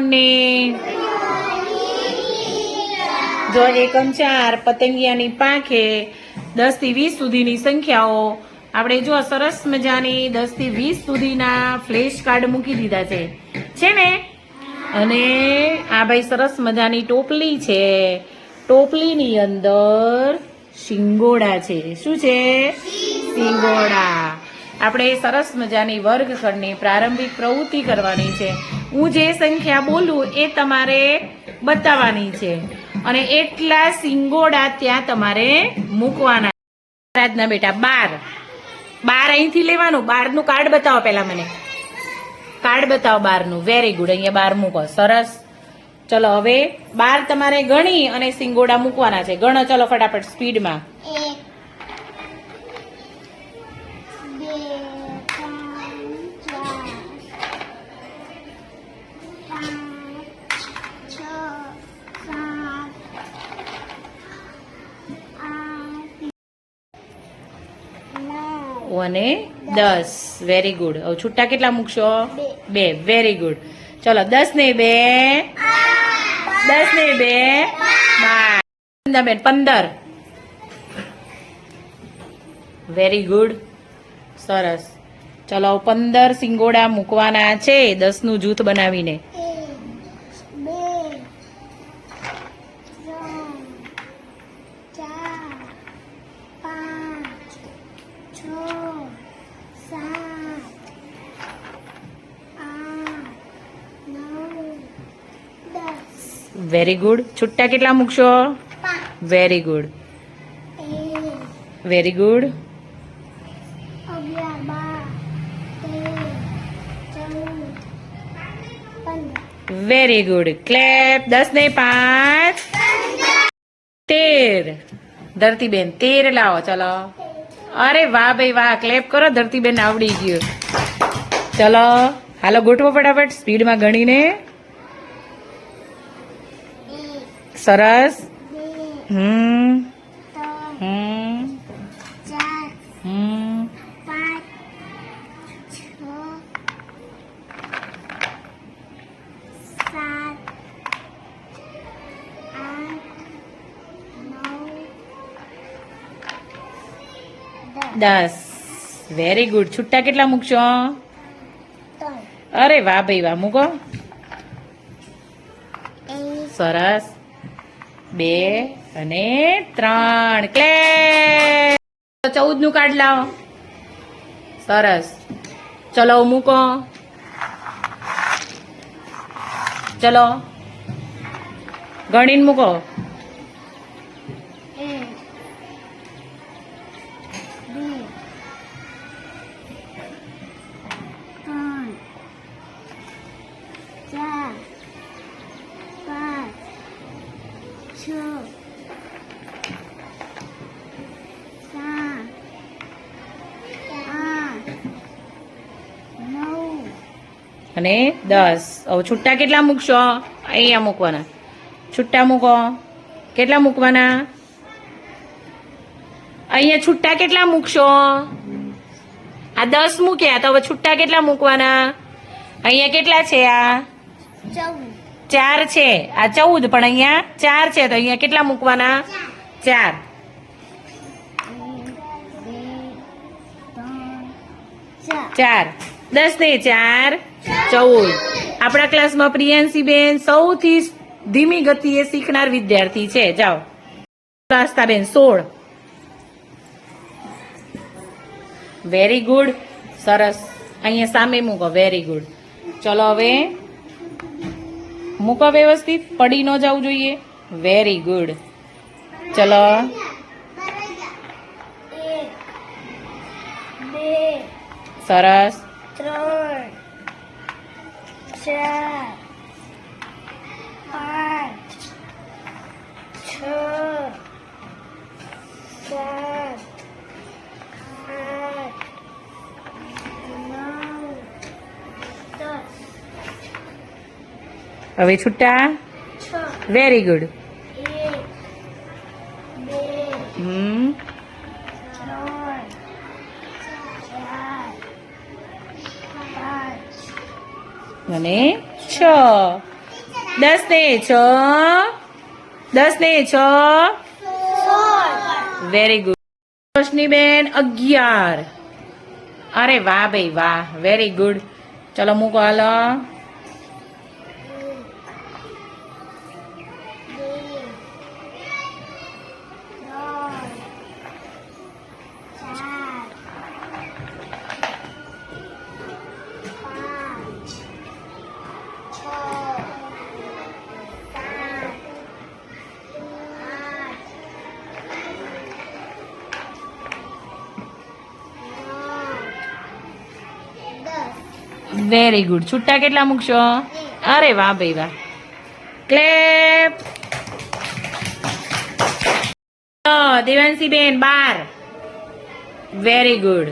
ને જો એકમ ચાર પતંગિયાની પાંખે દસથી વીસ સુધીની સંખ્યાઓ, આપણે જો સરસ મજાની દસથી વીસ સુધીના ફ્લેશ કાર્ડ મૂકી દીધા છે. છે ને? અને આ ભાઈ સરસ મજાની ટોપલી છે. ટોપલીની અંદર શિંગોડા છે. શું છે? શિંગોડા. આપણે સરસ મજાની વર્ગખંડની પ્રારંભિક પ્રવૃત્તિ કરવાની છે. હું જે સંખ્યા બોલું એ તમારે બતાવવાની છે. અને એટલા સિંગોડા ત્યાં તમારે મૂકવાના. રાજના બેટા, બાર. બાર અહીંથી લેવાનું. બારનું કાર્ડ બતાવો પહેલાં મને. કાર્ડ બતાવો બારનું. વેરી ગુડ અહીંયા બાર મૂકો. સરસ. ચલો, હવે બાર તમારે ગણી અને સિંગોડા મૂકવાના છે. ગણો. ચલો, ફટાફટ સ્પીડમાં. નવ અને દસ. વેરી ગુડ હવે છૂટા કેટલા મૂકશો? બે. વેરી ગુડ ચલો દસ ને બે. દસ ને બે. બાર બેન પંદર. વેરી ગુડ સરસ. ચલો પંદર સિંગોડા મૂકવાના છે. દસનું જૂથ બનાવીને. વેરી ગુડ છુટ્ટા કેટલા મૂકશો? Very good very good very good clap દસ ને પાંચ. તેર. ધરતીબેન, તેર લાવો, ચલો. અરે વાહ ભાઈ વાહ ક્લેપ કરો. ધરતીબેન આવડી ગયું. ચલો. હાલો, ગોઠવો ફટાફટ. સ્પીડમાં ગણીને એક સરસ? હમ. હમ. હમ. દસ. દસ. વેરી ગુડ છુટ્ટા કેટલા મૂકશો? અરે વાહ ભાઈ વાહ. મૂકો. સરસ. બે અને ત્રણ. ક્લે ચૌદનું કાર્ડ લાવો. સરસ. ચલો મૂકો. ચલો. ગણીને મૂકો. છ? સાત આઠ નવ. અને દસ. હવે છુટ્ટા કેટલા મૂકશો? અહીંયા મૂકવાના. છુટ્ટા મૂકો. કેટલા મૂકવાના? અહીંયા છુટ્ટા કેટલા મૂકશો? આ દસ મૂક્યા તો હવે છુટ્ટા કેટલા મૂકવાના? અહીંયા કેટલા છે આ? ચૌદ. ચાર છે. આ ચૌદ, પણ અહીંયા ચાર છે, તો અહીંયા કેટલા મૂકવાના? ચાર. ચાર. દસ ને ચાર. ચૌદ. આપણા ક્લાસમાં પ્રિયાંશી બેન સૌથી ધીમી ગતિએ શીખનાર વિદ્યાર્થી છે. જાઓ. બેન સોળ. વેરી ગુડ સરસ. અહીંયા સામે મૂકો. વેરી ગુડ ચલો હવે મૂકો વ્યવસ્થિત પડી ન જવું જોઈએ. વેરી ગુડ ચલો. સરસ. ત્રણ ચાર હવે છૂટા? Very good hmm. અને છ. દસ ને છ. દસ ને છ. વેરી ગુડ રોશનીબેન, અગિયાર. અરે વાહ ભાઈ, વાહ. વેરી ગુડ ચલો મૂકો, હાલો. વેરી ગુડ છુટ્ટા કેટલા મૂકશો? અરે વાહ ભાઈ વાહ. ક્લેપ દેવાંશી બેન બાર. વેરી ગુડ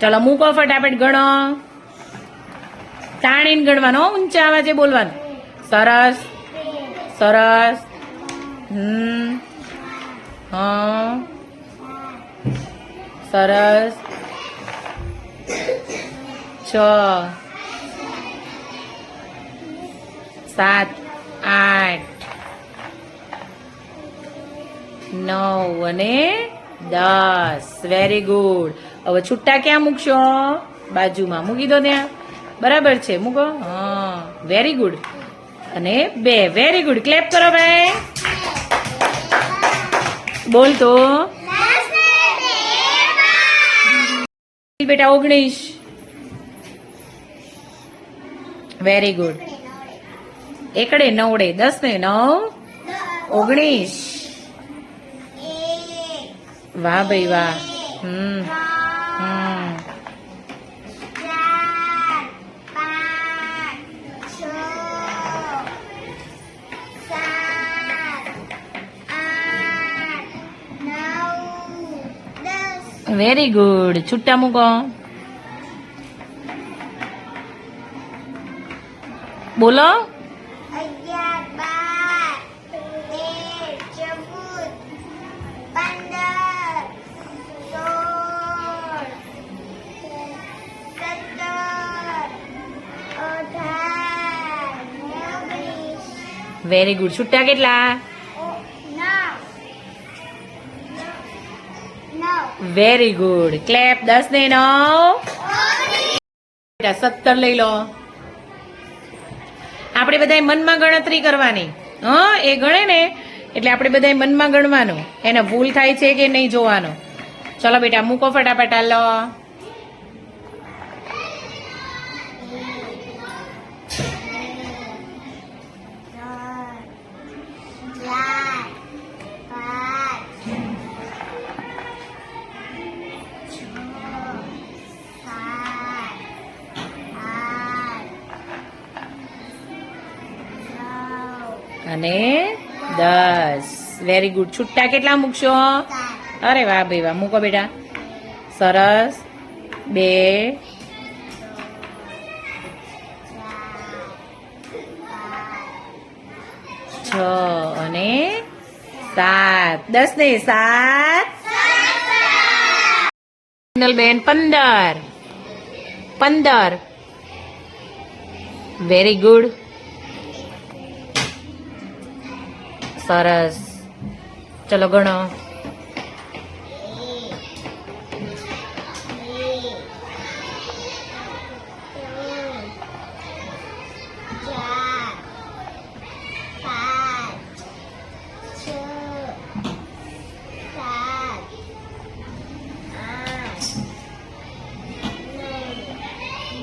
ચલો, મૂકો ફટાફટ ગણો. તાણીને ગણવાનો ઊંચા અવાજે બોલવાનું. સરસ. સરસ. હમ. હ. સરસ. છ? સાત આઠ નવ અને દસ. વેરી ગુડ હવે છુટ્ટા ક્યાં મૂકશો? બાજુમાં. મૂકી દો ત્યાં. બરાબર છે. મૂકો. હા. વેરી ગુડ અને બે. વેરી ગુડ ક્લેપ કરો ભાઈ. બોલ તો. બેટા ઓગણીસ. વેરી ગુડ એકડે નવડે દસ ને નવ, ઓગણીસ. વાહ ભાઈ વાહ. હમ. વેરી ગુડ છુટ્ટા મૂકો. ઓગણીસ વેરી ગુડ છુટ્ટા કેટલા? વેરી ગુડ ક્લેપ દસ ને નવ. સત્તર લઈ લો. આપણે બધાય મનમાં ગણતરી કરવાની. હા, એ ગણે ને, એટલે આપણે બધાય મનમાં ગણવાનું. એને ભૂલ થાય છે કે નહીં જોવાનું. ચલો બેટા, મૂકો ફટાફટ હાલો અને દસ. વેરી ગુડ છુટ્ટા કેટલા મૂકશો? અરે વાહ ભાઈ વાહ. મૂકો બેટા. સરસ. બે. છ અને સાત. દસ ને સાત. બેન પંદર. પંદર. વેરી ગુડ સરસ. ચલો ગણો.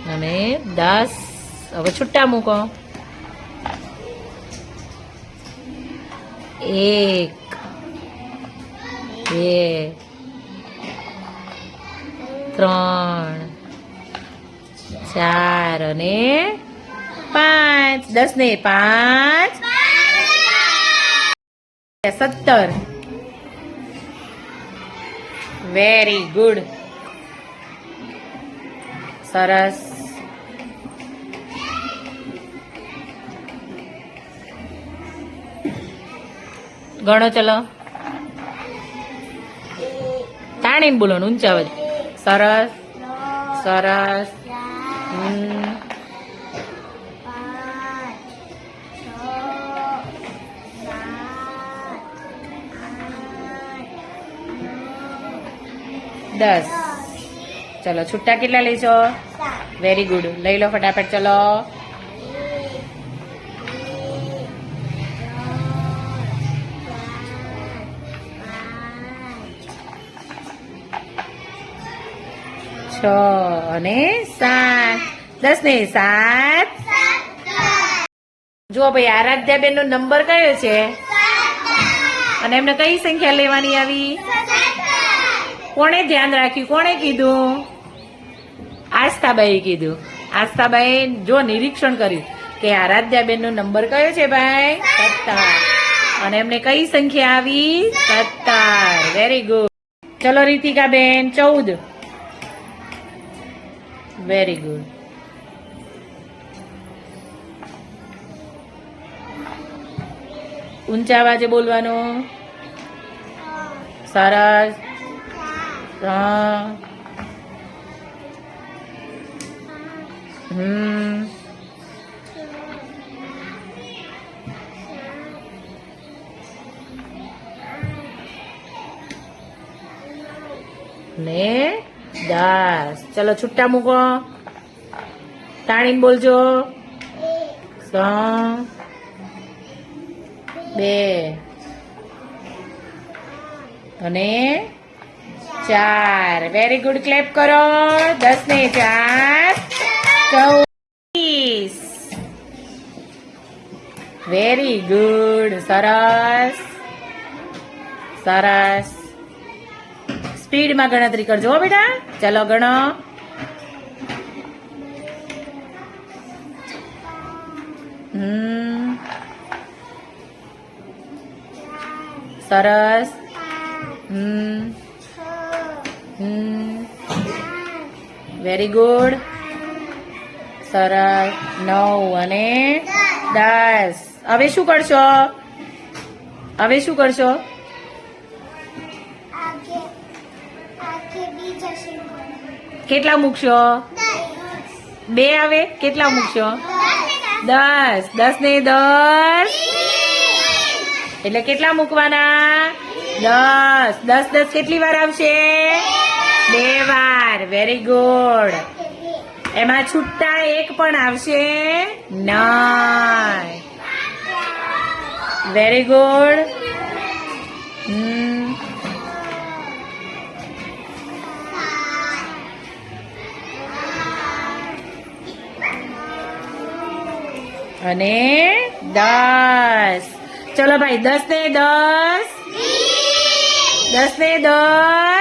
અને દસ. હવે છુટ્ટા મૂકો. એક બે ત્રણ ચાર અને પાંચ. દસ ને પાંચ. સત્તર. વેરી ગુડ સરસ. ગણો ચલો. તાણીને બોલો ઊંચા અવાજ. સરસ સરસ. દસ. ચલો છુટ્ટા કેટલા લેજો વેરી ગુડ લઈ લો ફટાફટ ચલો. છ અને સાત. દસ ને સાત. જુઓ ભાઈ આરાધ્યાબેન નો નંબર કયો છે? અને એમને કઈ સંખ્યા લેવાની આવી? કોણે ધ્યાન રાખ્યું? કોણે કીધું? આસ્થાબાઈએ કીધું. આસ્થાબાઈએ જો નિરીક્ષણ કર્યું કે આરાધ્યાબેન નો નંબર કયો છે ભાઈ? સત્તર. અને એમને કઈ સંખ્યા આવી? સત્તર. વેરી ગુડ ચલો, રીતિકાબેન, ચૌદ. વેરી ગુડ ઊંચા અવાજે બોલવાનું? સારા હા હમ. ને? દસ ચલો, છુટ્ટા મૂકો. તાણીને બોલજો. સ બે, અને ચાર. વેરી ગુડ ક્લેપ કરો. દસ ને ચાર. ચૌવીસ. વેરી ગુડ સરસ. સરસ. સ્પીડમાં ગણતરી કરજો બેટા. ચલો ગણો. સરસ. વેરી ગુડ સરસ. નવ અને દસ. હવે શું કરશો? હવે શું કરશો? કેટલા મૂકશો? બે આવે? કેટલા મૂકશો? દસ. દસ ને દસ. એટલે કેટલા મૂકવાના? દસ. દસ દસ કેટલી વાર આવશે? બે વાર. વેરી ગુડ એમાં છૂટતા એક પણ આવશે ના વેરી ગુડ અને દસ. ચલો ભાઈ દસ ને દસ. દસ ને દસ.